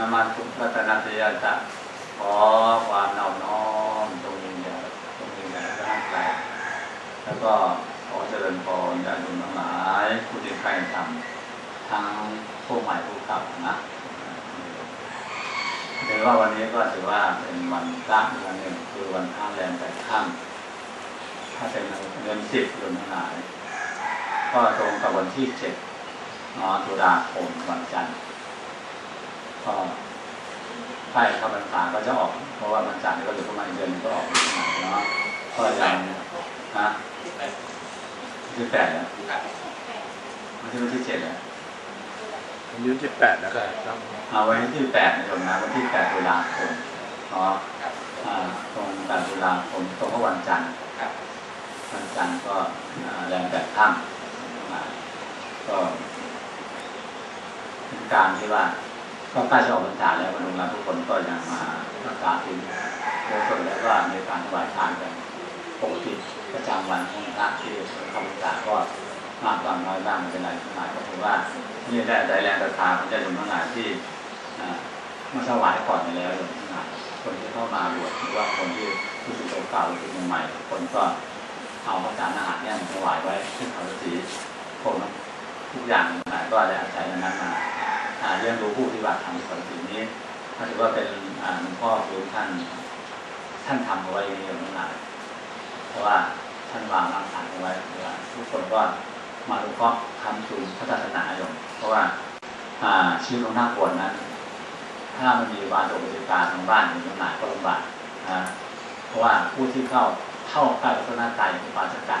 นามาทุกรัตนาเสียจะขอความนอบน้อมตรงนี้เนี่ยตรงนี้เนี่ยร่างกายแล้วก็ขอเจริญพรญาติโยมทั้งหลายผู้ที่ใครทำทั้งผู้ใหม่ผู้เก่านะถือว่าวันนี้ก็ถือว่าเป็นวันพระวันหนึ่งคือวันข้ามแรมแปดค่ำถ้าเป็นเดือนสิบโยมทั้งหลายก็ตรงกับวันที่เจ็ดนาะตุลาคมวันจันทร์ ก็ใกล้เข้าพรรษาก็จะออก เพราะว่าพรรษานี่ก็อยู่ประมาณเดือนนึงก็ออกเนาะก็ยังนะที่แปดแล้วไม่ใช่วันที่เจ็ดแล้วอายุที่แปดนะครับต้องเอาไว้ที่แปดนะโยมนะวันที่แปดตุลาคมเนาะอ่าตรงแปดตุลาคมตรงกับวันจันทร์วันจันทร์ก็แรงแปดค่ำอ่าก็เป็นการที่ว่า ก็ใกล้จะออกพรรษาแล้ววันลงเราทุกคนก็ยังมารักษาศีลโดยส่วนแล้วก็ในการถวายทานกันปกติประจำวันของพระที่เข้าพรรษาก็มากบ้างน้อยบ้างไม่เป็นไรหลายก็ถือว่านี่ได้ใจแรงศรัทธาของเจ้าหนุ่มทั้งหลายที่อ่ามาถวายก่อนไปแล้วโยมทั้งหลายคนที่เข้ามาบวชหรือว่าคนที่รู้สึกเก่าๆรู้สึกใหม่คนก็เอาพระสารอาหารเนี่ยถวายไว้ที่เขาสีพวกนั้นทุกอย่างหลายก็ได้อาศัยในนั้นมา เรื่องรู้ผู้ปฏิบัติทำสอนสิ่งนี้ก็ถือว่าเป็นหลวงพ่อคือท่าน ท่านทำเอาไว้อย่างนั้นหลายเพราะว่าท่านวางรากฐานเอาไว้ว่าทุกคนก็มารู้เพราะคำสูงพระศาสนาอยู่เพราะว่าอ่าชีวิตของนักบวชนั้น ถ้ามันมีวาโดบริการทางบ้านอยู่ทั้งหลาก็ลำบากนะเพราะว่าผู้ที่เข้าเข้าใกล้พระสนาใจอุบาสกะ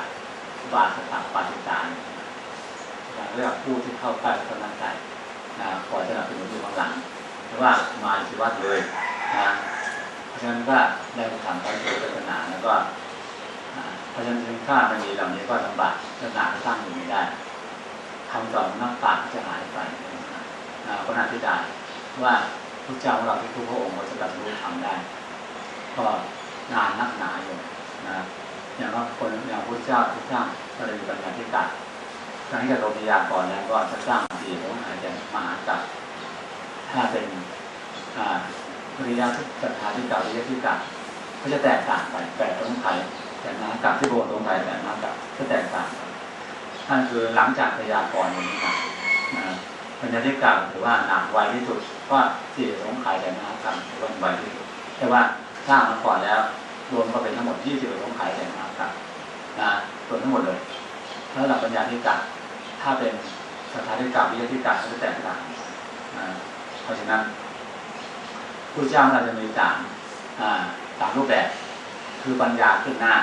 อุบาสกะปาจิตาเนี่ยเรียกว่าผู้ที่เข้าใกล้พระสนาใจ คอยสนับสนุนอยู่ข้างหลังหรือว่ามาที่วัดเลยนะเพราะฉะนั้นก็ได้ทำการเกิดศาสนาแล้วก็เพราะฉะนั้นถ้ามันมีเหล่านี้ก็ลำบากศาสนาก็ตั้งอยู่ไม่ได้คำสอนนักปราชญ์จะหายไปนะคนอธิบาว่าพระเจ้าของเราที่ทุกพระองค์ก็จะตรัสรู้ทำได้ ก็นานนักหนาอยู่นะอย่างว่าคนอย่างพระเจ้าพระเจ้าก็เลยมีปัญญาธิการ หลังจากลงพยากรแล้วก็จะสร้างสี่ของอาจจะมหากับถ้าเป็นปริยาทุศรัทธาที่เก่าปริยาที่เก่าก็จะแตกต่างไปแปดตรงไทยแต่มหากับที่โบสถ์ตรงไทยแต่มหากับก็แตกต่างกันนั่นคือหลังจากพยากรณ์นี้นะนะปัญญาที่เก่าถือว่าหนักไวที่สุดก็สี่สงไขยแต่มหากับถือว่าไวที่สุดแต่ว่าสร้างมาก่อนแล้ว รวมก็เป็นทั้งหมดยี่สิบสงไขยแต่มหากับนะรวมทั้งหมดเลยแล้วหลักปัญญาธิกัด ถ้าเป็นสถาธิกัดวิทยาธิกัดก็จะแตกต่างเพราะฉะนั้นผู้เจ้าเราจะมีสามสามรูปแบบ คือปัญญาขึ้นหน้า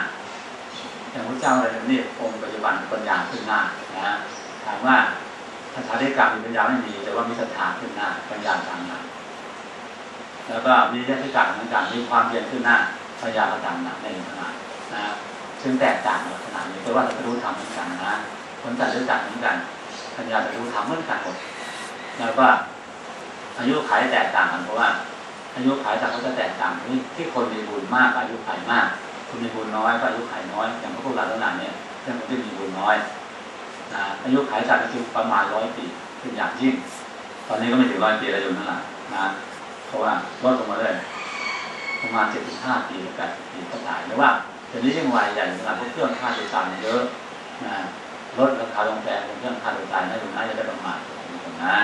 อย่างพระเจ้าเราจะนี่องค์ปัจจุบันปัญญาขึ้นหน้านะถามว่าสถาธิกัดมีปัญญาไม่มี แต่ว่ามีศรัทธาขึ้นหน้า ปัญญาทางหน้าแล้วก็มีวิทยาธิกัดเหมือนกันมีความเพียรขึ้นหน้าปัญญาประจำหน้าในขณะนะซึ่งแตกต่างกันขนาดนี้แต่ว่าเราจะรู้ทำเหมือนกันนะ นจัดรู้จักเหมือนกันปัญญาจะรู้ทำเหมือนกันหมดแล้วก็อายุขัยแตกต่างกันเพราะว่าอายุขัยจากเขาจะแตกต่างที่ที่คนมีบุญมากก็อายุขัยมาก คนมีบุญน้อยก็อายุขัยน้อย อย่างพวกเราทั้งหลายเนี่ยเป็นคนที่มีบุญน้อยอายุขัยจากที่ประมาณร้อยปีเป็นอย่างยิ่ง ตอนนี้ก็ไม่ถึงร้อยปีแล้วอยู่นั่นแหละนะเพราะว่าลดลงมาเลยประมาณเจ็ดสิบห้าปีแปดปีก็ตายหรือว่าเดี๋ยวนี้ยิ่งวัยใหญ่ขนาดพวกเครื่องค่าโดยสารเยอะนะ ลดราคาลงแพงเป็นเครื่องค่าโดยสารนะอยู่น่าจะได้ประมาณนะ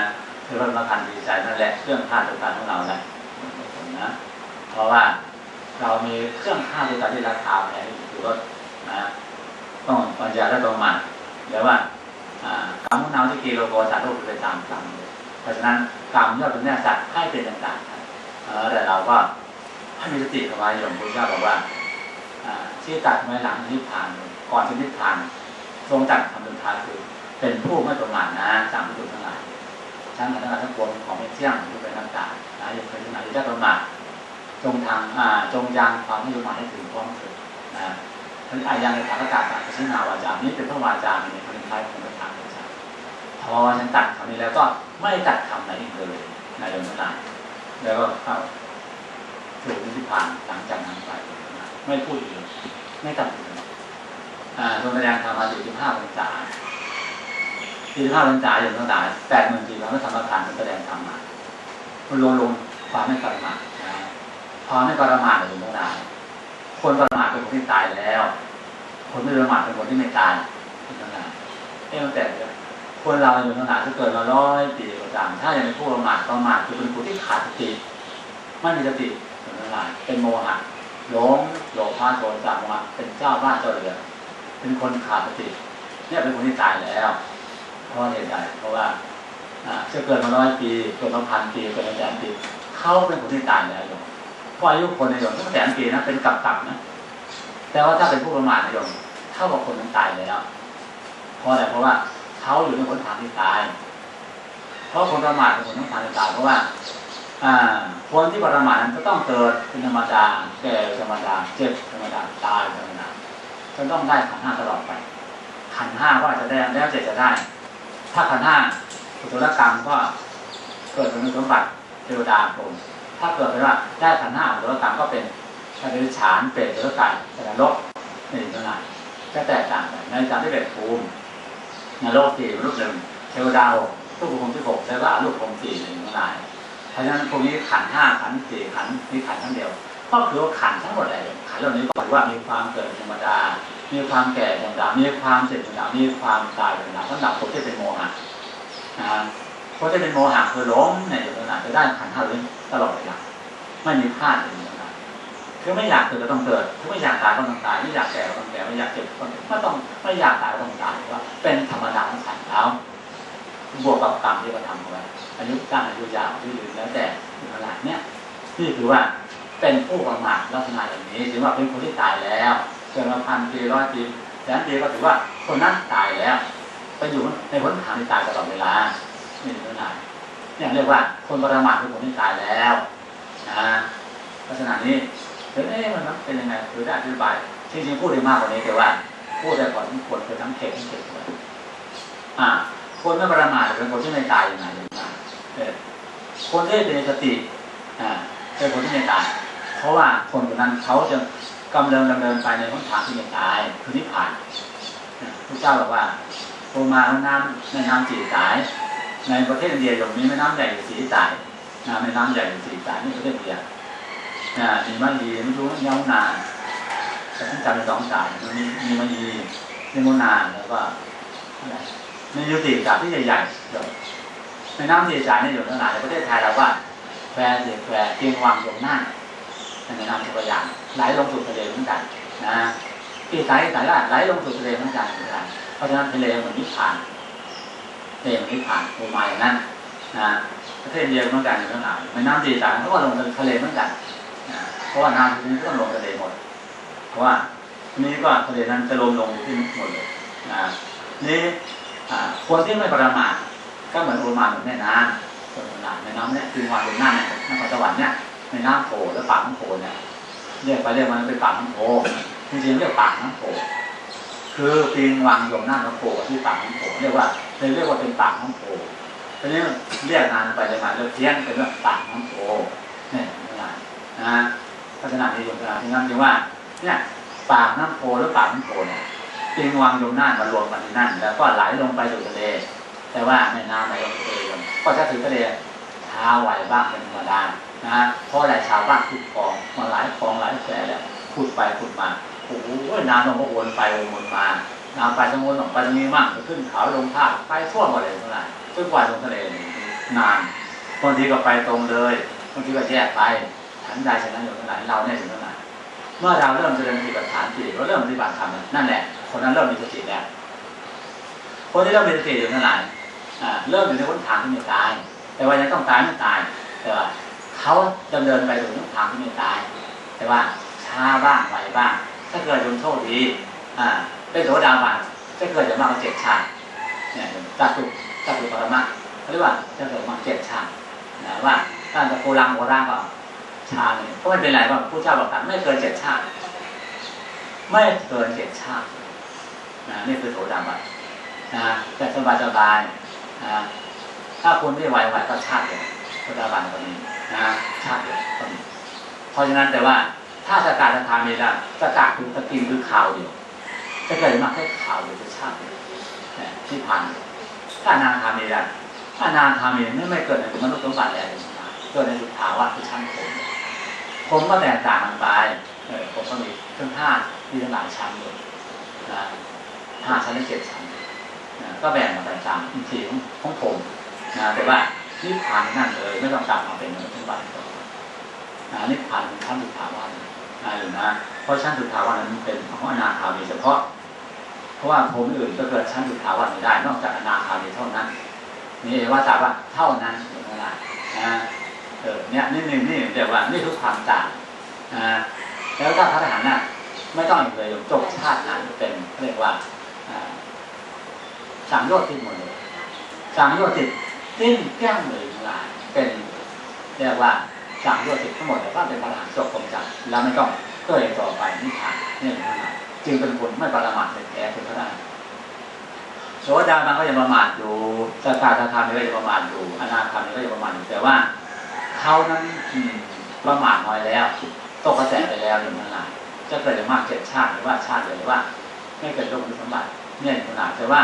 คือลดราคาดีใจนั่นแหละเครื่องค่าโดยสารของเราแหละนะเพราะว่าเรามีเครื่องค่าโดยสารที่ราคาแพงคือรถนะต้องปัญญาและประมาณเดี๋ยวว่าอ่ากรรมนาที่กีโลโกสัตว์โลกไปตามกรรมเพราะฉะนั้นกรรมยอดเป็นแน่สัตว์ให้เป็นต่างๆแต่เราก็ให้มีสติกับไว้อย่างพระเจ้าบอกว่าอ่าที่ตัดไว้หลังนิพพาน ก่อนจะนิพพาน ทรงจัดคำสุดท้ายคือ เป็นผู้ไม่ประมาทนะสามประตูทั้งหลายทั้งทั้งหลายทั้งปวงของไม่เที่ยงที่เป็นน้ำตานะอย่าเคยทั้งหลายที่ได้ประมาทจงทางอ่าจงยังความไม่ประมาทให้ถึงพร้อมเถิดนะทั้งอายังในทางอากาศาสตร์ชนาวาจานี้เป็นพระวาจาในพระนิพพานของพระธรรมพระเจ้าพอฉันตัดคำนี้แล้วก็ไม่ตัดคำไหนอีกเลยนายโยมทั้งหลายแล้วก็เข้าสู่นิพพานหลังจากนั้นไปไม่พูดอีกไม่ตัดอีก ทรงแสดงธรรมมาสี่สิบห้าพรรษาสี่สิบห้าพรรษาอย่างต่างๆแปดหมื่นสี่พันพระธรรมขันทรงแสดงธรรมมาทุมันรวมลงความไม่ประมาทนะความไม่ประมาทอยู่ตรงไหนคนประมาทเป็นคนที่ตายแล้ว คนไม่ประมาทเป็นคนที่ไม่ตายอยู่ตรงไหนเอ้แต่คนเราอยู่ตรงไหนถ้าเกิดมาร้อยปีก็ตามถ้ายังเป็นผู้ประมาทประมาทคือเป็นผู้ที่ขาดสติไม่มีสติอยู่ตรงไหนเป็นโมหะหลงโลภะโทสะโมหะเป็นเจ้าบ้านเจ้าเรือน เป็นคนขาดสติเนี่ยเป็นคนที่ตายแล้วเพราะเหตุใดเพราะว่าจะเกิดมาร้อยปีเกิดมาพันปีเกิดมาแสนปีเขาเป็นคนที่ตายแล้วโยมเพราะอายุคนในโยมตั้งแสนปีนะเป็นกับกับนะแต่ว่าถ้าเป็นผู้ประมาทนะโยมเท่ากับคนนั้นตายแล้วเพราะอะไรเพราะว่าเขาอยู่ในคนทางที่ตาย เพราะคนประมาทเป็นคนต้องทางที่ตายเพราะว่าอ่าคนที่ประมาทนั้นก็ต้องเกิดเป็นธรรมดาแก่ธรรมดาเจ็บธรรมดาตายธรรมดา จะต้องได้ขันห้าตลอดไป ขันห้าก็อาจจะได้แล้วเสร็จะได้ ถ้าขันห้ากุศลกรรมก็เกิดเป็นสมบัติเทวดาพรหมถ้าเกิดเป็นว่าได้ขันห้ากุศลกรรมก็เป็นการเป็นฉานเปรตเทวดาแต่นรกนี่เท่านั้นก็แตกต่างกันในการที่เป็นภูมินรกสี่รูปหนึ่งเทวดาหกรูปภูมิที่หกแล้วก็รูปภูมิสี่หนึ่งเท่านั้นเพราะฉะนั้นพวกนี้ขันห้าขันสี่ขันนี่ขันทั้งเดียวก็คือว่าขันทั้งหมดเลยขันเหล่านี้ก็ถือว่ามีความเกิดธรรมดา มีความแก่ธรรมดามีความเจ็บธรรมดามีความตายธรรมดาสำหรับคนที่เป็นโมหะนะฮะคนที่เป็นโมหะคือหลงในอยู่ขณะจะได้ขันธ์ห้าเรื่องตลอดเวลาไม่มีพลาดเลยนะคือไม่อยากเกิดก็ต้องเกิดคือไม่อยากตายก็ต้องตายไม่อยากแก่ก็ต้องแก่ไม่อยากเจ็บก็ต้องไม่ต้องไม่อยากตายก็ต้องตายว่าเป็นธรรมดาของขันธ์แล้วบวกกับกรรมที่เราทำเอาไว้อายุสั้นอายุยาวที่ยืนแล้วแต่ถึงขนาดเนี้ยนี่คือว่าเป็นผู้ประมาทลักษณะอย่างนี้ถือว่าเป็นคนที่ตายแล้ว เกิดมาพันปีร้อยปีแสนปีก็ถือว่าคนนั้นตายแล้วไปอยู่ในหนทางที่ตายตลอดเวลานี่เท่านั้นเนี่ยเรียกว่าคนประมาทคือคนที่ตายแล้วนะลักษณะนี้เฮ้ยมันเป็นยังไงคือได้อธิบายจริงๆพูดได้มากกว่านี้แต่ว่าพูดได้ก่อนทั้งคนคือทั้งเขตทั้งเขตเลยอ่า คนไม่ประมาทเป็นคนที่ไม่ตายยังไงเออคนที่เป็นสติอ่าเป็นคนที่ไม่ตายเพราะว่าคนคนนั้นเขาจะ กำลังดำเนินไปในหนทางที่ไม่ตายคือนิพพานพระเจ้าบอกว่าโอมาน้ำในน้ำจีสาย ในประเทศอินเดียอยู่มีแม่น้ำใหญ่สีสายนะแม่น้ำใหญ่สีสายนี่ประเทศอินเดียนะมีมะยีไม่รู้ยาวนานแต่ท่านจำเป็นสองสายมันมีมีมะยีมีมุนานแล้วก็อะไรมีอยู่สี่สายที่ใหญ่ๆเดี๋ยวแม่น้ำสีสายนี่อยู่ขนาดในประเทศไทยเราว่าแควเสียแควเตียงวังลงหน้า ในแม่น้ำเจ้าพระยาไหลลงสู่ทะเลเหมือนกันนะที่สายสายละไหลลงสู่ทะเลเหมือนกันเหมือนกันเพราะฉะนั้นทะเลมันนิพพานทะเลมันนิพพานโอมาอย่างนั้นนะประเทศเดียวเหมือนกันเท่าไหร่ไม่น้ำดีต่างเพราะว่าลงทะเลเหมือนกันนะเพราะว่าน้ำที่นี้ก็ต้องลงทะเลหมด เพราะว่านี้ก็ทะเลนั้นจะลงลงที่หมดเลยนะนี่คนที่ไม่ประมาทก็เหมือนโอมาเหมือนแม่น้ำคนประมาทแม่น้ำเนี่ยคือวันลงหน้าเนี่ยนครสวรรค์เนี่ย แม่น้ำโขแล้วปากน้ำโขเนี่ยเรียกไปเรียกมันเป็นปากน้ำโพจริงๆเรียกปากน้ำโพคือปีนวางอยู่หน้าน้ำโพที่ปากน้ำโพเรียกว่าเลยเรียกว่าเป็นปากน้ำโพทีนี้เรียกงานไปเลยมาเรียกเพี้ยนเป็นเรื่องปากน้ำโพเนี่ยไม่ได้นะลักษณะนี้อยู่ขนาที่นั่นจึงว่าเนี่ยปากน้ำโพหรือปากน้ำโพเนี่ยปีนวางอยู่หน้ามารวมกันที่นั่น แล้วก็ไหลลงไปสู่ทะเลแต่ว่าแม่น้ำไหลลงทะเลก็จะถึงทะเลท้าไหวบ้างเป็นธรรมดา นะเพราะอะไรชาวบ้านขุดคลองมาหลายคลองหลายแสนแล้วขุดไปขุดมาโอ้โหน้ำลงก็วนไปวนมาน้ำไปทางโน้นลงไปทางนี้มั่งขึ้นเขาลงท่าไปทั่วหมดเลยเท่าไหร่จนกว่าลงทะเลนานบางทีก็ไปตรงเลยบางทีก็แยกไปฉันใดฉันนั้นอยู่เท่าไหร่เราเนี่ยถึงเท่าไหร่เมื่อเราเริ่มเจริญปฏิบัติฐานสี่เราเริ่มปฏิบัติธรรมนั่นแหละ คนนั้นเริ่มมีสติแล้วคนที่เริ่มมีสติอยู่เท่าไหร่เริ่มอยู่ในหนทางที่ไม่ตาย แต่ว่ายังต้องตายไม่ตายแต่ว่า เขาดำเนินไปถึงทางที่ไม่ตาย แต่ว่าช้าบ้างไหวบ้าง ถ้าเกิดยมโชคดีอ่าเป็นโสดาบันจะเกิดจะมากกว่าเจ็ดชาติเนี่ยจัตุจัตุปรมะเขาเรียกว่าจะเกิดมาเจ็ดชาตินะว่าถ้าจะโกลังโกร่างก็ชาเนี่ยก็ไม่เป็นไรว่าผู้เจ้าบอกกันไม่เกินเจ็ดชาติ ไม่เกินเจ็ดชาตินะนี่คือโสดาบันนะแต่สบายสบายนะถ้าคุณไม่ไหวไหวก็ชาติเดียโสดาบันคนนี้ นะชาติเดียวคนนี้เพราะฉะนั้นแต่ว่าถ้าสกาตทามีละสกาคือสกินคือข่าวเดียวจะเกิดมาแค่ข่าวเดียวจะชาติเดียวเนี่ยที่ผ่านถ้านาคามีละถ้านาคามีไม่ไม่เกิดในมนุษย์สมบัติอะไรเกิดในสุทธาวาสคือชั้นผมผมก็แตกต่างกันไปเออผมก็มีเครื่องห้ามีทั้งหลายชั้นเลยนะห้าชั้นและเจ็ดชั้นก็แบ่งมาแต่ตามอีกทีของของผมนะแต่ว่า นิพพานนั่นเลยไม่ต้องกลับมาเป็นมนุษย์สมบัติต่อนะนิพพานเป็นชั้นสุทาวาสนะหรือนะเพราะชั้นสุทาวาสนั้นเป็นของอนาคามีเฉพาะ เพราะว่าผมอื่นก็เกิดชั้นสุทาวาสไม่ได้ นอกจากอนาคามีเท่านั้น นี่ว่าจากว่าเท่านั้นเองนะนะเออเนี่ยนี่นี่นี่เรียกว่านี่คือความต่างนะแล้วถ้าพระทหารน่ะไม่ต้องอีกเลยจบชาตินั้นเป็นเรียกว่าสังโยชน์ที่หมดเลยสังโยชน์ติด สิ้นแก้งเลยทั้งหลายเป็นเรียกว่าสังโยชน์ติดทั้งหมดเลยว่าเป็นพระทหารจบกรมจักรแล้วไม่ต้องเกิดต่อไปนิพพานเนี่ยทั้งหลายจึงเป็นผลไม่ประมาทเลยแท้เป็นพระทหารโสดาบันก็ยังประมาทอยู่สกาธคามีก็ยังประมาทอยู่อนาคามีก็ยังประมาทอยู่แต่ว่าเขานั้นประมาทน้อยแล้วตกกระแสไปแล้วอย่างนั้นแหละจะเกิดมากเจ็ดชาติหรือว่าชาติเดียวหรือว่า ไม่เกิดโลกมนุสมบัติเนี่ยขนาดแต่ว่า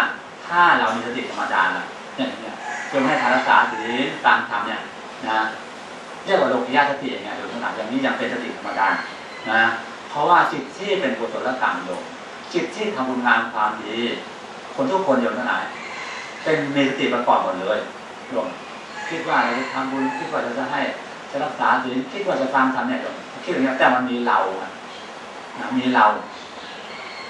ถ้าเรามีสติธรรมดาล่ะเนี่ย จนให้ทานรักษาศีลตามธรรมเนี่ยนะเรียกว่าโลกิยาสติอย่างเงี้ยอยู่ขนาดอย่างนี้ยังเป็นสติธรรมดานะเพราะว่าจิตที่เป็นกุศลกรรมโยมจิตที่ทำบุญงานความดี คนทุกคนอยู่ที่ไหนเป็นมีสติประกอบหมดเลยโยมคิดว่าเราจะทำบุญคิดว่าเราจะให้จะรักษาศีลคิดว่าจะตามทำเนี่ยโยมคิดอย่างนี้แต่มันมีเราอะนะมีเรา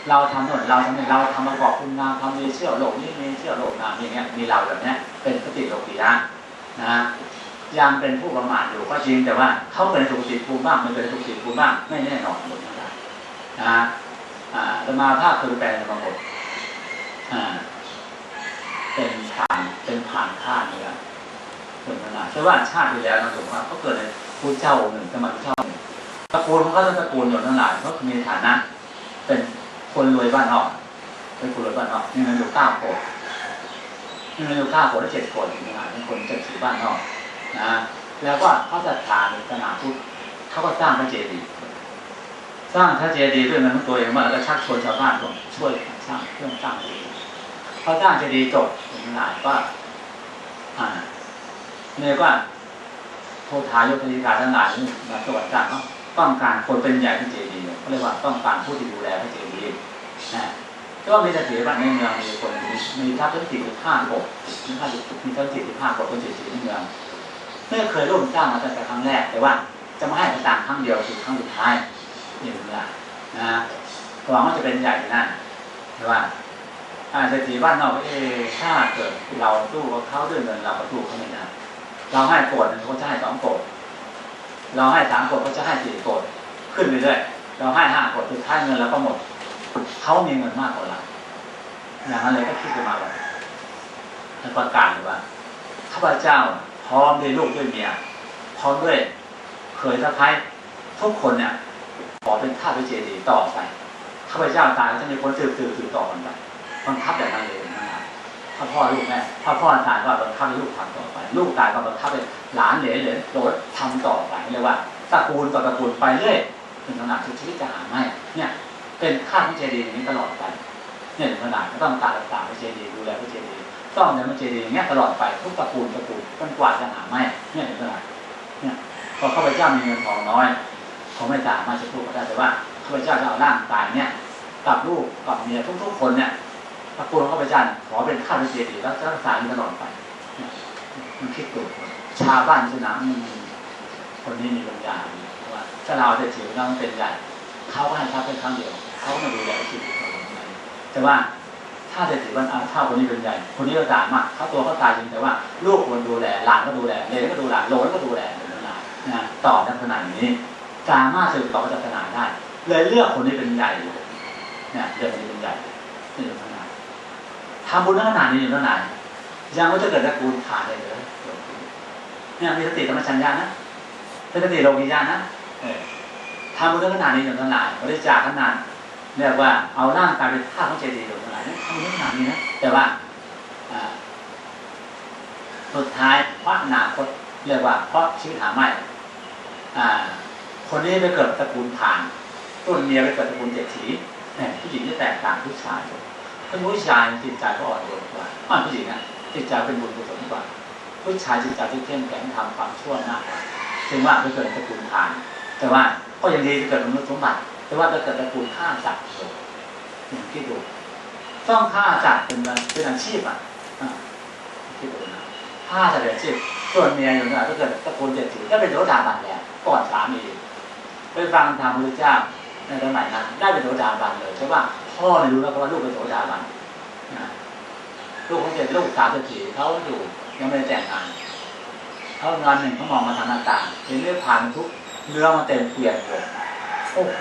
เราทำหน่วยเราทำเนี่ยเราทำประกอบคุณงามทำดีเชื่อโลกนี้มีเชื่อโลกงามอย่างเงี้ยมีเราแบบเนี้ยเป็นสติโลกียะนะยังเป็นผู้ประมาทอยู่ก็จริงแต่ว่าเขาเป็นสุขติภูมิบ้างไม่เป็นสุขติภูมิบ้างไม่แน่นอนหมดทั้งนั้นนะอ่าจะมาภาคคือแปลในบางบทอ่าเป็นผ่านเป็นผ่านข้าเนื้อเป็นขนาดใช่ว่าชาติที่แล้วนะผมว่าเขาเกิดในพระเจ้าหนึ่งสมัยพระเจ้าหนึ่งตระกูลของเขาตระกูลอยู่ทั้งหลายเขามีฐานะ เป็น คนรวยบ้านนอกเป็นคนรวยบ้านนอกมีเงินอยู่เก้าคนมีเงินอยู่เก้าคนและเจ็ดคนอยู่หลายเป็นคนเจ็ดสีบ้านนอกนะแล้วก็เขาจะทานในสนามพุทธเขาก็สร้างพระเจดีย์สร้างพระเจดีย์ด้วยเงินของตัวเองมาแล้วก็ชักชวนชาวบ้านช่วยสร้างเครื่องสร้างเจดีย์พอสร้างเจดีย์จบทั้งหลายก็อ่าเนี่ยก็โททายกธนิการทั้งหลายนี่มาตรวจจับว่าต้องการคนเป็นใหญ่ที่เจดีย์เนี่ยเขาเรียกว่าต้องการผู้ที่ดูแลพระเจดีย์ นะก็มีแต่เสียบัตรในเมืองมีคนมีมีทัพทั้งสี่สิบห้าปกมีทัพมีทั้งสี่สิบห้าปกคนเสียชีวิตในเมืองไม่เคยร่วมสร้างมาตั้งแต่ครั้งแรก แต่ว่าจะมาให้ประจางครั้งเดียวคือครั้งสุดท้ายนี่เป็นอย่านะหวังว่าจะเป็นใหญ่นั่นแต่ว่าอาเศรษฐีบ้านนอกเอถ้าเกิดเราสู้เขาด้วยเงินเราก็สู้เขาไม่ได้เราให้โกดเขาจะให้สองโกดเราให้สามโกดเขาจะให้สี่โกดขึ้นไปเรื่อยเราให้ห้าโกดสุดท้ายเงินเราก็หมด เขามีเงินมากกว่าเราอย่างนั้นเลยก็คิดขึ้นมาว่าแล้วประกาศเลยว่าข้าพเจ้าพร้อมด้วยลูกด้วยเมียพร้อมด้วยเคยสะพ้ายทุกคนเนี่ยขอเป็นข้าพระเจดีย์ต่อไปข้าพเจ้าตายก็จะมีคนสืบสืบสืบต่อกันไปบังคับแบบนั้นเลยนะครับถ้าพ่อลูกแม่ถ้าพ่อตายก็บังคับให้ลูกทำต่อไป ลูกตายก็บังคับให้หลานเหลนเหลนโดดทำต่อไปเรียกว่าตระกูลต่อตระกูลไปเรื่อยถึงขนาดชีวิตจะหาไม่เนี่ย เป็นข้าพระเจดีย์อย่างนี้ตลอดไปเนี่ยขนาดก็ต้องการรักษาพระเจดีย์ดูแลพระเจดีย์ต้องเดินพระเจดีย์อย่างเงี้ยตลอดไปทุกตระกูลตระกูลจนกว่าจะหาไม่เนี่ยขนาดเนี่ยพอข้าพเจ้ามีเงินทองน้อยเขาไม่สามารถจะพูดก็ได้แต่ว่าข้าพเจ้าจะเอาร่างกายเนี่ยกับลูกกับเมียทุกๆคนเนี่ยตระกูลเข้าพเจ้าขอเป็นข้าราชการแล้วรักษาอยู่ตลอดไปเนี่ยมันคิดดูชาวบ้านชนะอืมคนนี้มีปัญญาว่าถ้าเราจะถือเราเป็นใหญ่เขาก็ให้ทรัพย์เป็นครั้งเดียว เขามาดูแลชีวิตของเราไปแต่ว่าถ้าจะถือว่าเอาเท่าคนนี้เป็นใหญ่ คนนี้ก็ตายมากเขาตัวเขาตายจริงแต่ว่าลูกควรดูแลหลานก็ดูแลเลนก็ดูแลโลนก็ดูแลนะต่อในขนาดนี้สามารถสืบต่อศาสนาได้ เลยเลือกคนนี้เป็นใหญ่เนี่ยเลือกคนนี้เป็นใหญ่นี่อยู่ขนาดทำบุญขนาดนี้อยู่เท่าไหร่ยังว่าจะเกิดตระกูลขาดเลยเหรอเนี่ยมีสติธรรมชัญญานะเป็นสติโลกิยานะทำบุญขนาดนี้อยู่เท่าไหร่บริจาคขนาด เรียกว่าเอาร่างกายเป็นท่าของเจดีย์อยู่เท่าไรเนี่ยทำบุญขนาดนี้นะแต่ว่าสุดท้ายเพราะอนาคตเรียกว่า เพราะชีวิตหาไม่อ่คนนี้ไปเกิดตระกูลฐานต้นเมียไปเกิดตระกูลเศรษฐีเนี่ยผู้หญิงที่แตกต่างผู้ชายถ้าผู้ชายจิตใจก็อ่อนโยนกว่าอ่าผู้หญิงอะจิตใจเป็นบุญกุศลกว่า ผู้ชายจิตใจที่เข้มแข็งทำความชั่วมากกว่าถึงว่าไปเกิดตระกูลทาน แต่ว่าก็ยังดีจะเกิดมนุษย์สมบัติ แต่ว่าจะเกิดตระกูลฆ่าสัตว์อย่างที่ดูต้องฆ่าสัตว์เป็นเป็นอาชีพอะอะคิดดูนะฆ่าสัตว์เป็นอาชีพส่วนเมียอยู่เนี่ยถ้าเกิดตระกูลเจ็ดสีก็เป็นโสดาบันแล้วก่อนสามีไปฟังธรรมพระพุทธเจ้าในสมัยนั้นได้เป็นโสดาบันเลยใช่ป่ะพ่อเนี่ยรู้แล้วว่าลูกเป็นโสดาบันลูกของเจ็ดลูกสาวเจ็ดสีเขาอยู่ยังไม่ได้แต่งงานเขางานหนึ่งเขามองมาทางหน้าต่างเห็นเลือดผ่านทุกเนื้อมาเต็มเปลี่ยนเลย โอ้โห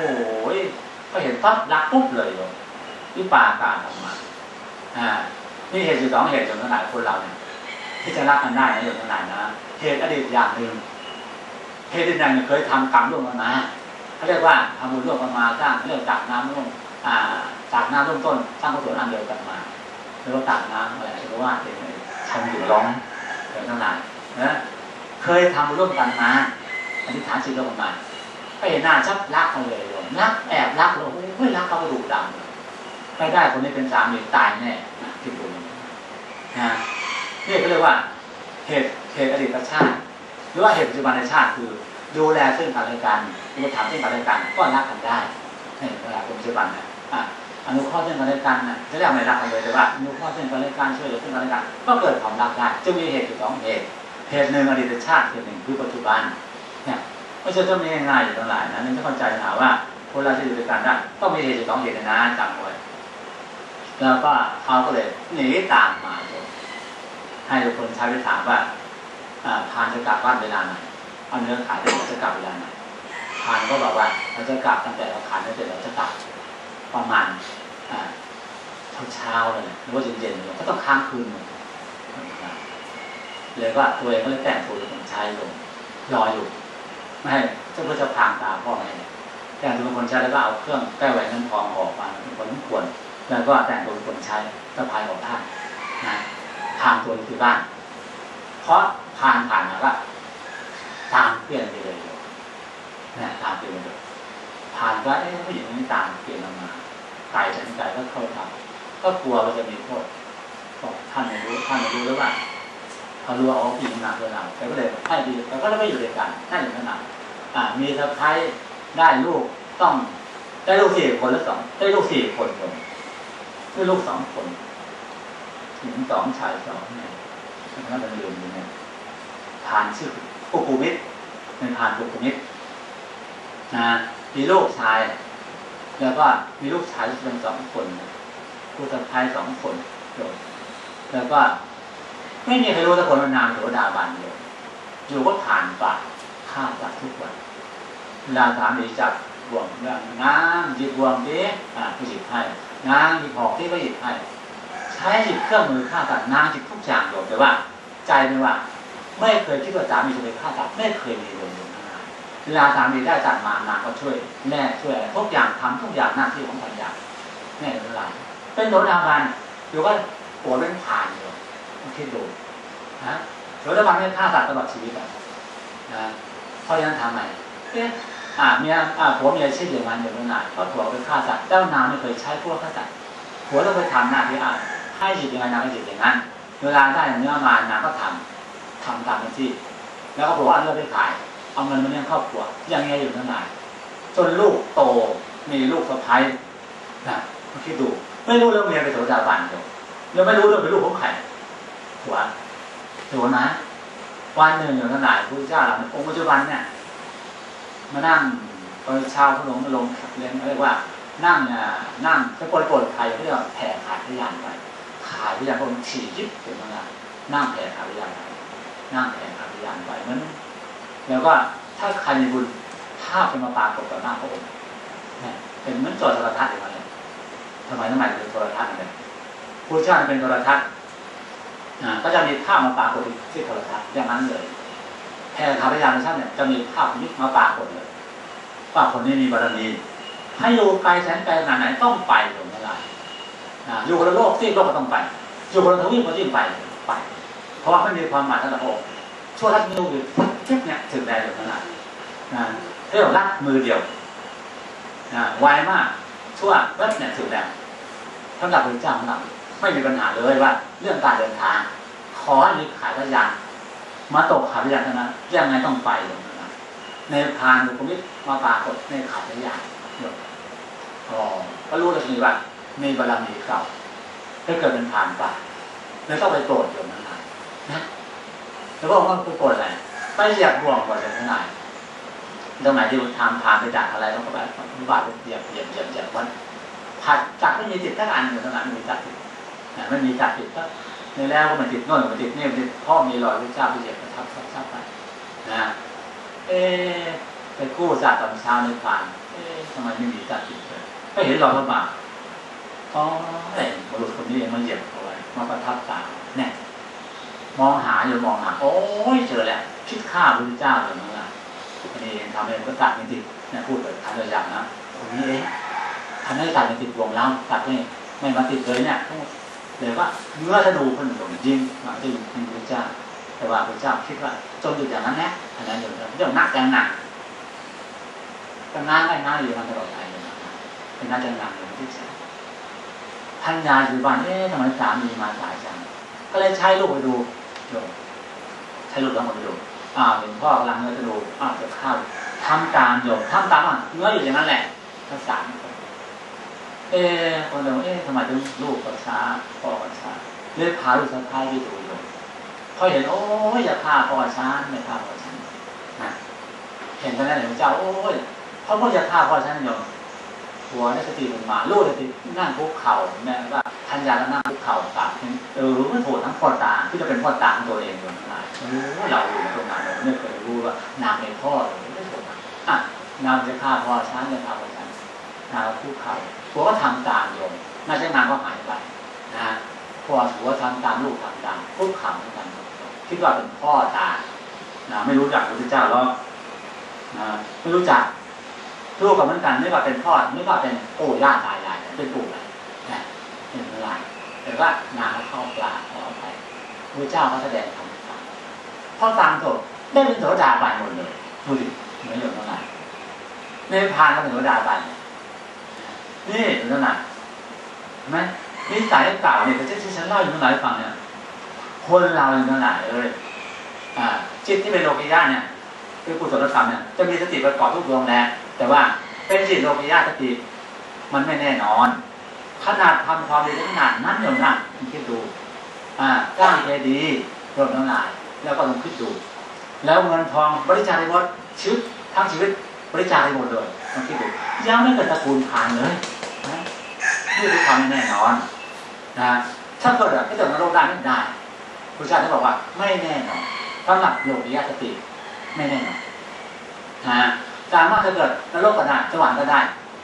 ก็เห็นปั๊บรักปุ๊บเลยโยมวิปาการออกมาอ่านี่เหตุอยู่สองเหตุอยู่ทั้งหลายคนเราเนี่ยที่จะรักกันได้นะอยู่ทั้งหลายนะเหตุอดีตอย่างหนึ่งเหตุอดีตอย่างหนึ่งเคยทำกรรมร่วมกันมาเขาเรียกว่าทำบุญร่วมกันมาสร้างเรื่องจากน้ำร่วมอ่าจากน้ำร่วมต้นสร้างกุศลอันเดียวกันมาหรือว่าจากน้ำอะไรหรือว่าเป็นทำอยู่ร้องอยู่ทั้งหลายนะเคยทำบุญร่วมกันมาอธิษฐานจิตร่วมกันมา ก็เห็นหน้าชักรักกันเลยโยมรักแอบรักเลยเฮ้ยรักเขากระดูกดำไม่ได้คนนี้เป็นสามีตายแน่ที่ดูนะนี่ก็เรียกว่าเหตุเหตุอดีตชาติ หรือว่าเหตุปัจจุบันชาติคือ ดูแลซึ่งกันและกันอุปถัมภ์ซึ่งกันและกันก็รักกันได้นี่เวลาปัจจุบันนะอะอนุเคราะห์ซึ่งกันและกันนะจะเรียกไม่รักกันเลยแต่ว่าอนุเคราะห์ซึ่งกันและกันช่วยเหลือซึ่งกันและกันก็เกิดความรักได้จะมีเหตุอยู่สองเหตุเหตุหนึ่งอดีตชาติเหตุหนึ่งคือปัจจุบันเนี่ย ไม่ใช่ต้องมีง่ายๆอยู่ทั้งหลายนะนี่ต้องเข้าใจนะว่าคนเราจะอยู่ด้วยกันได้ต้องมีเหตุสองเหตุนะจำไว้แล้วก็เขาก็เลยหนีตามมาให้ทุกคนใช้ไปถามว่าอ่าพานจะกลับบ้านเวลาไหนเอาเนื้อขายได้จะกลับเวลาไหนพานก็บอกว่าเราจะกลับตั้งแต่เราขายไม่เสร็จเราจะกลับประมาณอ่าเช้าๆเลยหรือว่าเย็นๆเลยก็ต้องค้างคืนหนึ่งเลยว่าตัวเองก็เลยแต่งตัวเป็นคนใช้ลงรออยู่ ไม่เจ้าพ่อเจ้าพางตาพ่อแม่แต่งตัวเป็นคนใช้แล้วก็เอาเครื่องแก้วแหวนเงินทองออกมาเป็นคนทั้งควรแล้วก็แต่งตัวเป็นคนใช้สะพายออกได้นะทางตัวที่บ้าน เพราะผ่านผ่านมาว่าตามเปลี่ยนไปเลยนะตามเปลี่ยนไปเลยผ่านก็เอ๊ะผู้หญิงนี้ตามเปลี่ยนออกมาไก่ฉันไก่ก็เข้าทำก็กลัวว่าจะมีโทษบอกท่านไม่รู้ท่านไม่รู้หรือว่าเขารู้ว่าอ๋อผู้หญิงหนักเลยเราแต่ก็เลยให้ดีแต่ก็ไม่อยู่ด้วยกันนั่นอย่างนั้น มีสะพ้ายได้ลูกต้องได้ลูกสี่คนหรือสองได้ลูกสี่คนคนได้ลูกสองคนหญิงสองชายสองเนี่ยน่าจะลืมอยู่เนี่ยผ่านชื่อปุกุมิตรเป็นผ่านปุกุมิตรนะมีลูกชาย แล้วก็มีลูกชายเป็นสองคนผู้สะพ้ายสองคนโยแล้วก็ไม่มีใครรู้สักคนว่านามโสดาบันเลยอยู่ก็ผ่านปา กฆ่าสัตว์ทุกวันเวลาสามีจับบ่วงเรื่องน้ำหยิบบ่วงดิอ่าผู้หยิบให้นางหยิบหอกที่ก็หยิบให้ใช้หยิบเครื่องมือฆ่าสัตว์นางหยิบทุกอย่างโยมแต่ว่า ใจไม่ว่า ไม่เคยคิดว่าสามีจะไปฆ่าสัตว์ไม่เคยมีเลยโยมทั้งเวลาสามีได้จัดมานางก็ช่วยแม่ช่วยทุกอย่างทำทุกอย่างหน้าที่ของภรรยาแม่เป็นไรเป็นโสดาบันอยู่ก็หัวเป็นผ่านอยู่คิดดูนะโสดาบันไม่ฆ่าสัตว์ตลอดชีวิตอะนะ พราะฉะนั้นทำไมเอ๊ะอ่าเมียอ่าผัวเมียเช่นอย่างนั้นอย่างนั้นเพราะผัวไปฆ่าสัตว์เจ้านางไม่เคยใช้พวกฆ่าสัตว์ผัวต้องไปทำหน้าที่อ่าให้หยิบยังไงนางก็หยิบอย่างนั้น เวลาได้เนื้อมานางก็ทำทำตามหน้าที่ แล้วก็บอกว่าเอาเนื้อไปขาย เอาเงินมาเลี้ยงครอบครัวอย่างเงี้ยอยู่ทั้งหลายจนลูกโตมีลูกสะใภ้นะคิดดู ไม่รู้เรื่องเมียเป็นโสดาบันอยู่ยังไม่รู้เรื่องเป็นลูกของใครหัวหัวนะ วันหนึ่งอยู่ทั้งหลายพระเจ้าเราองค์ปัจจุบันเนี่ยมานั่งตอนเช้าเขาลวงมาลงเรียนเรียกว่า นั่งอะนั่งจะปล่อยปล่อยใครเขาเรียกว่าแผ่ขายพยานไปขายพยานก็มันฉี่ยิบถึงนั่นแหละนั่งแผ่ขายพยานไปนั่งแผ่ขายพยานไปมันแล้วก็ถ้าใครมีบุญภาพเป็นมาปรากฏต่อหน้าพระองค์เป็นเหมือนจอโทรทัศน์อย่างนั้นเลยทำไมทำไมเป็นโทรทัศน์อะไรผู้เช่าเป็นโทรทัศน์ ก็จะมีภาพมาปรากฏที่โทรทัศน์อย่างนั้นเลยแผ่ขาพยานในชั้นเนี่ยจะมีภาพนี้มาปรากฏเลยว่าคนนี้มีบารมีให้อยู่ไกลแสนไกลขนาดไหนต้องไปหลงไม่ได้นะอยู่คนละโลกที่โลกก็ต้องไปอยู่คนละทวีปก็ยิ่งไปไป เพราะว่าไม่มีความหมายทั้งหมดชั่วทัศนิ้วอยู่แค่เนี้ยถึงได้หลงขนาดนะเรียกว่ารักมือเดียวไวมากชั่วแวบเนี่ยถึงแล้วสำหรับพระเจ้าของเรา ไม่มีปัญหาเลยว่า เรื่องการเดินทาง ขอห้มีขายพยานมาตกขายพยานเท่านั้นยังไงต้องไปหลงขนาดในพานบุคลิกมาปรากฏในขันธ์อย่างโยมอ๋อก็รู้เลยทีนี้ว่ามีบารมีเก่าถ้าเกิดเป็นผ่านไปแล้วต้องไปโปรดโยมทั้งหลายนะแล้วบอกว่าไปโปรดอะไรไปเหยียบบ่วงก่อนจะทั้งหลายตรงไหนที่ทำผ่านไปจากอะไรต้องไปบากเหยียบเหยียบเหยียบเหยียบวันผัดจากไม่มีจิตทั้งอันอยู่ทั้งนั้นมีจักจิต ไม่มีจักจิตก็ในแล้วก็มันติดโน่นมันติดนี่มันติดพ่อมีรอยพระเจ้าไปเหยียบประทับทับทับไปนะเอไปกู้จากตอนเช้าในผ่านเอ๊ทำไมไม่มีจักจิตเลยก็เห็นรอยพระบาทอ๋อไอ้บุรุษคนนี้เองมันเหยียบเอาไว้มาประทับตาเนี่ยมองหาอยู่มองหาโอ้ยเจอแล้วคิดฆ่าพระเจ้าเลยนั่นแหละอันนี้ทำให้ก็ตัดจริงๆเนี่ยพูดแบบทันตัวอย่างนะตรงนี้เองทำให้ตัดเป็นติดวงล้ำตัดไม่ไม่มาติดเลยเนี่ย เลยว่าเนื้อธนูเพิ่นหลงยิงมาที่ยิงพระเจ้า แต่ว่าพระเจ้าคิดว่าจงอยู่อย่างนั้นนะอันนั้นอยู่เรื่องนักจังหนักจังงาไม่น่าอยู่มาตลอดไปเลยนะเป็นนักจังหนักอยู่ที่ใจท่านยายอยู่บ้านเอ๊ะทำไมสามีมาสายจังก็เลยใช้ลูกไปดูโยมใช้ลูกทั้งหมดไปดูอ้าวเห็นพ่อกำลังเนื้อจะดูอ้าวจะเข้าทำตามโยมทำตามอะเนื้ออยู่อย่างนั้นแหละทั้งสาคน เอ๊ะคนเดียวเอ๊ะทำไมถึงลูกก็ช้าพ่อก็ช้าเลยพาลูกสะพ้ายไปดูโยมพอเห็นโอ้ยอย่าฆ่าพ่อฉันไม่ฆ่าพ่อฉันนะเห็นตอนนั้นเห็นพระเจ้าโอ้ยเขาบอกอย่าฆ่าพ่อฉันโยมหัวได้สติมันมาลูกได้สตินั่งคุกเข่าแม่ว่าทันยาก็นั่งคุกเข่ากราบเออไม่ถูกทั้งพ่อตาที่จะเป็นพ่อตาของตัวเองโยมทั้งหลายเออเราอยู่ตรงนั้นเราไม่เคยรู้ว่านางเป็นพ่อหรือไม่ถูกอะนางจะฆ่าพ่อฉันจะฆ่าพ่อ นางคุกเข่าผัวก็ทำตามโยมน่าจะนางก็หายไปนะพ่อผัวทำตามลูกทำตามคุกเข่าเหมือนกันคิดว่าเป็นพ่อตานะไม่รู้จักพระพุทธเจ้าหรอกนะไม่รู้จักลูกกับเหมือนกันไม่ว่าเป็นพ่อไม่ว่าเป็นปู่ย่าตายายเป็นปู่อะไรนะเป็นอะไรแต่ว่านางเข้าปลาขอไปพระเจ้าเขาแสดงธรรมให้ฟังพอฟังจบได้เป็นโสดาบันหมดเลยดูดิไม่หยุดเท่าไหร่ในพานก็เป็นโสดาบันเท่าไหร่เห็นไหมนิสัยเก่าเนี่ยที่ฉันเล่าอยู่เมื่อไหร่ฟังเนี่ยคนเราอยู่ขนาดเลยอ่าจิตที่เป็นโลกิยะเนี่ยคือกุศลธรรมเนี่ยจะมีสติประกอบทุกดวงแหละแต่ว่าเป็นจิตโลกิยะสติมันไม่แน่นอน ขนาดทำความดีขนาดนั้นอย่างนั้นคิดดู อ่าสร้างเจดีย์รวมทั้งหลาย แล้วก็ลองคิดดู แล้วเงินทองบริจาคไปหมดชีวิตทั้งชีวิตบริจาคไปหมดเลยลองคิดดูยังไม่เกิดตระกูลผ่านเลย นะนี่คือความไม่แน่นอนนะถ้าเกิดอะไม่เกิดนรกได้ไม่ได้พระเจ้าท่านบอกว่าไม่แน่นอนสำหรับโลกิยสติไม่แน่นอนนะสามารถจะเกิดนรกก็ได้สวรรค์ก็ได้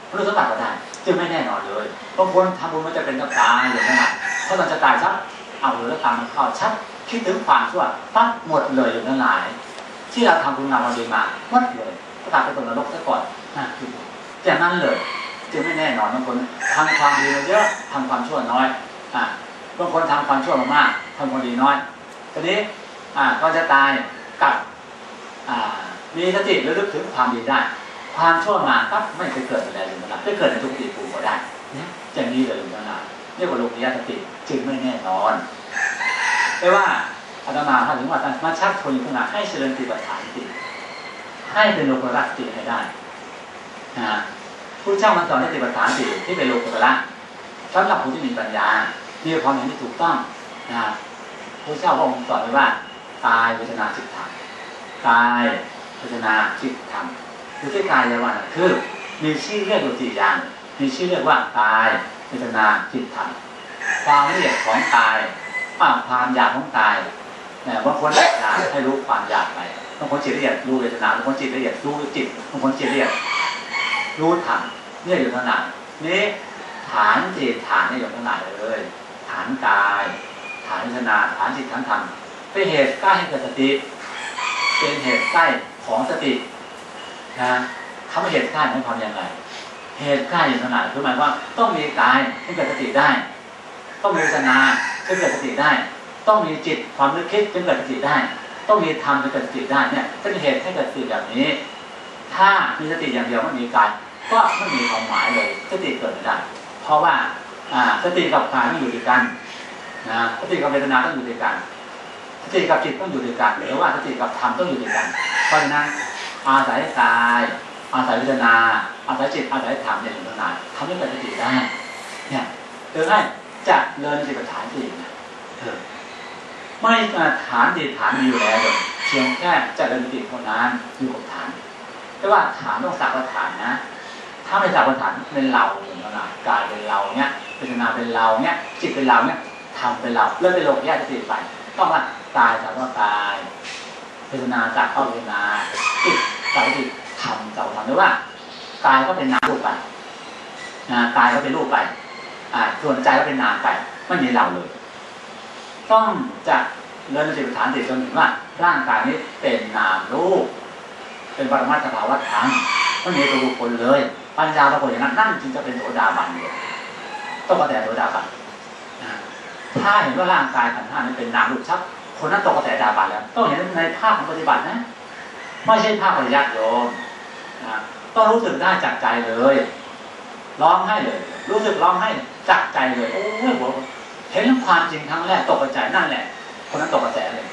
พระสมบัติก็ได้จึงไม่แน่นอนเลยบางคนทำบุญมันจะเป็นกับตายอย่างนั้นถ้ามันจะตายชักเอาหรือแล้วตามมันเข้าชักคิดถึงความชั่วตั้งหมดเลยอย่นั้นหลาย ที่เราทำบุญงามความดีมาหมดเลยก็ตายไปตกนรกซะก่อนนะคือจากนั้นเลย จึงไม่แน่นอนบางคนทำความดีเยอะทำความชั่วน้อยอ่าบางคนทำความชั่วมากทำความดีน้อยทีนี้อ่าก็จะตายกับอ่ามีสติระลึกถึงความดีได้ ความชั่วมาก็ไม่ไปเกิดอะไรเลยนะครับไม่เกิดในทุกติภูมิก็ได้เนี่ยอย่างนี้เลยนะครับเรียกว่าโลกิยาสติจึงไม่แน่นอนแต่ว่าอาตมาถ้าถึงว่ามาชักชวนขึ้นมาให้เจริญติปัฏฐานติให้เป็นโลกุตระติให้ได้นะ ผู้เจ้ามันสอนให้ติปัฏฐานติที่เป็นโลกุตระสำหรับผู้ที่มีปัญญามีความเห็นที่ถูกต้องนะพระเจ้าพระองค์สอนไว้ว่ากายเวทนาจิตธรรมกายเวทนาจิตธรรมคือที่กายเนี่ยว่าคือ มีชื่อเรียกอยู่สี่อย่าง มีชื่อเรียกว่ากายเวทนาจิตธรรมความละเอียดของกายความอยากของกายเนี่ยบางคนอยากให้รู้ความอยากไปบางคนจิตละเอียดรู้เวทนาบางคนจิตละเอียดรู้จิตบางคนจิตละเอียด รู้ธรรมเนี่ยอยู่ขนาดนี้ฐานจิตฐานเนี่ยอยู่ขนาดเลย ฐานกาย ฐานวิชนาฐานจิตฐานธรรมเป็นเหตุใกล้ให้เกิดสติ เป็นเหตุใกล้ของสตินะคำว่าเหตุใกล้หมายความยังไง เหตุใกล้อยู่ขนาดคือหมายว่าต้องมีกายให้เกิดสติได้ ต้องมีวิชนาให้เกิดสติได้ ต้องมีจิตความนึกคิดจึงเกิดสติได้ ต้องมีธรรมจึงเกิดสติได้เนี่ยเป็นเหตุให้เกิดสติแบบนี้ ถ้ามีสติอย่างเดียวไม่มีกาย ก็ไม่มีความหมายเลยสติเกิดไม่ได้เพราะว่าสติกับกายไม่อยู่ด้วยกันนะสติกับเวทนาต้องอยู่ด้วยกันสติกับจิตต้องอยู่ด้วยกันหรือว่าสติกับธรรมต้องอยู่ด้วยกัน เพราะฉะนั้นอาศัยกาย อาศัยเวทนา อาศัยจิตอาศัยธรรมเนี่ยอยู่ตรงไหนทำให้เกิดสติได้เนี่ยเตือให้จะเริญสติปัฏฐานสี่นะเออไม่มาฐานดีฐานมีอยู่แล้วเลยเพียงแค่จะเริญสติเท่านั้นอยู่กับฐานแต่ว่าฐานต้องสักฐานนะ ถ้าไม่สักว่าฐานเป็นเราอย่างนั้นนะกายเป็นเราเนี่ยเวทนาเป็นเราเนี่ยจิตเป็นเราเนี่ยทำเป็นเราเลื่อนไปโลกแยกสติไปต้องว่ากายสักว่ากายเวทนาสักว่าเวทนาจิตสักจิตทำสักทำหรือว่ากายก็เป็นนามรูปไปนะกายก็เป็นรูปไปอ่าส่วนใจก็เป็นนามไปไม่มีเราเลย ต้องจะเริ่มสติปัฏฐานติดจนถึงว่าร่างกายนี้เป็นนามรูปเป็นปรมัตถภาวะธรรมไม่มีตัวบุคคลเลย ปัญญาปรากฏอย่างนั้นนั่นจึงจะเป็นโสดาบันเลยต้องกระแสโสดาบันถ้าเห็นว่าร่างกายขันธ์ห้านี้เป็นนามรูปชักคนนั้นตกกระแสดาบันแล้ว ต้องเห็นในภาพของปฏิบัตินะไม่ใช่ภาพปริยัติโยมนะต้องรู้สึกได้จากใจเลยร้องให้เลย รู้สึกร้องให้จากใจเลยโอ้ยหัวเห็นความจริงครั้งแรกตกกระจนั่นแหละ คนนั้นตกกระแสเลย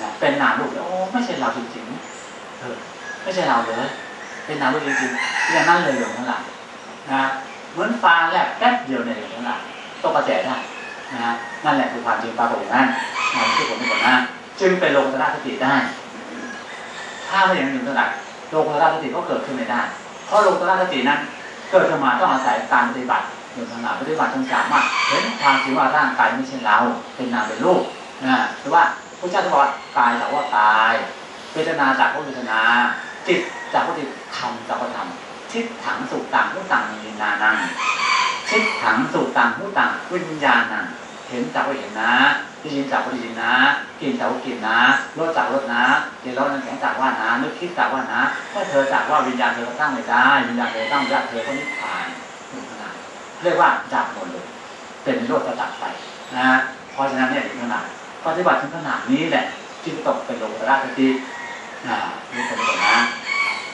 นะเป็นนามรูปเลยโอ้ไม่ใช่เราจริงๆเออไม่ใช่เราเลย เป็นนามรูปจริงๆอย่างนั้นเลยอย่างนั้นแหละนะเหมือนฟ้าแลบแป๊บเดียวในอย่างนั้นแหละตกกระแสได้นะนั่นแหละคือความจริงปรากฏอย่างนั้นนามที่ผมเป็นคนนั้นจึงเป็นโลกุตระสติได้ ถ้าไม่อย่างนั้นถึงขนาดโลกุตระสติก็เกิดขึ้นไม่ได้ เพราะโลกุตระสตินั้น เกิดขึ้นมาต้องอาศัยการปฏิบัติอย่างขนาดปฏิบัติจนสามารถเห็นความจริงว่าร่างกายไม่ใช่เรา เป็นนามเป็นรูปนะหรือว่าพระเจ้าจะบอกว่ากายจากว่ากาย เวทนาจากว่าเวทนา จิต จากว่าจิตธรรมจากว่าธรรมทิฏถังสุตังผู้ตังวิญญาณังทิฏถังสุตังผู้ตังวิญญาณังเห็นจากว่าเห็นนะได้ยินจากว่าได้ยินนะกินจากว่ากินนะรสจากรสนะกินรสน้ำแข็งจากว่านะนึกคิดจากว่านะถ้าเธอจากว่าวิญญาณเธอก็ตั้งไม่ได้วิญญาณเธอตั้างไม่ได้เธอก็นิพพานเรียกว่าจากหมดเลยเป็นนิโรธตัดไปนะเพราะฉะนั้นเนี่ยถึงขนาดปฏิบัติถึงขนาดนี้แหละที่จะตกเป็นโลกุตระสติอ่านี่เป็นต้นนะ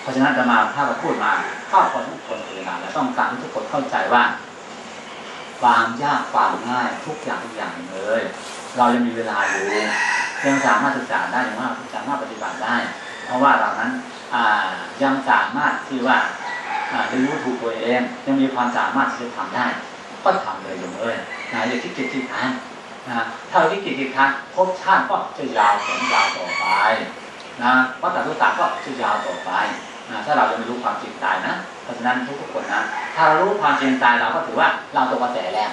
เพราะฉะนั้นจะมาถ้าเราพูดมาเข้าพอทุกคนเลยนและต้องการให้ทุกคนเข้าใจว่า ความยากความง่ายทุกอย่างทุกอย่างเลย เรายังมีเวลาอยู่ยังสามารถศึกษาได้ยังว่าสามารถปฏิบัติได้ เพราะว่าเรานั้นยังสามารถที่ว่าเรียนรู้ถูกตัวเองยังมีความสามารถที่จะทำได้ ก็ทำเลยอย่างเลยนะอย่าคิดคิดคิดค้านนะถ้าเราคิดคิดคิดค้านภพชาติก็จะยาวแสนยาวต่อไปนะวัฏฏะทุกข์ก็จะยาวต่อไป ถ้าเรายังไม่รู้ความจริงตายนะ เพราะฉะนั้นทุกคนนะ ถ้าเรารู้ความจริงตายเราก็ถือว่าเราตกกระแสแล้ว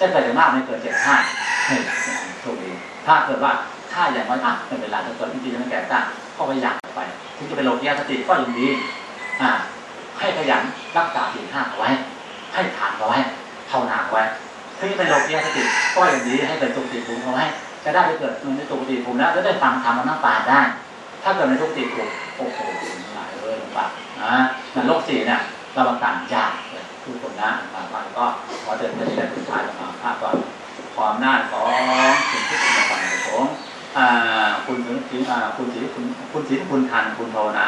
จะเกิดอย่างมากไม่เกินเจ็ดชาติเฮ้ยโชคดีถ้าเกิดว่าถ้าอย่างน้อยอะเป็นไรถ้าเกิดจริงๆไม่แก่ตายก็พยายามไปถึงจะเป็นโลกียสติก็ยังดีอ่าให้ขยันรักษาศีลห้าเอาไว้ ให้ทานเอาไว้ภาวนาเอาไว้ถึงจะเป็นโลกียสติก็ยังดีให้เป็นสุขติภูมิเอาไว้จะได้ไปเกิดในสุขติภูมิแล้วจะได้ฟังธรรมนั่งปาได้ ถ้าเกิดในทุกติภูมิโอ้โหหลายเลยลำบากนะนั่นโลกสี่เนี่ยเราประกันยากเลยทุกคนนะมาบ้านก็ขอเดินไปที่ด้านสุดท้ายมาภาพก่อนความน่าของคุณที่คุณฟังของคุณถึงถึงคุณสีคุณคุณสีคุณทันคุณภาวนา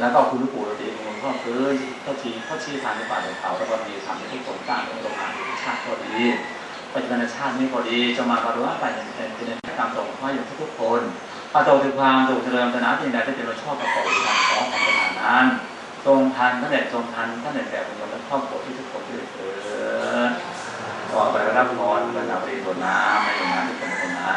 แล้วก็คุณลูกปู่ฤาษีคุณก็คือเขาชี้เขาชี้ทางในป่าในเขาแล้วก็มีทำให้ทุกคนสร้างโรงงานชาติก็ดีปัจจุบันชาตินี้ก็ดีจะมาบรรลุไปเป็นเป็นกรรมส่งข้ออยู่ทุกๆคน ประโตถึงความสุขเจริญชนะที่ใดที่จะชอบประกอบการขอของประธานนั้นทรงทันท่านเด็ดทรงทันท่านเด็ดแบบประโยชน์และครอบครัวที่ทุกคนที่เกิดต่อไปก็รับพรบรรดาปริโภคน้ำในโรงงานทุกคนนะ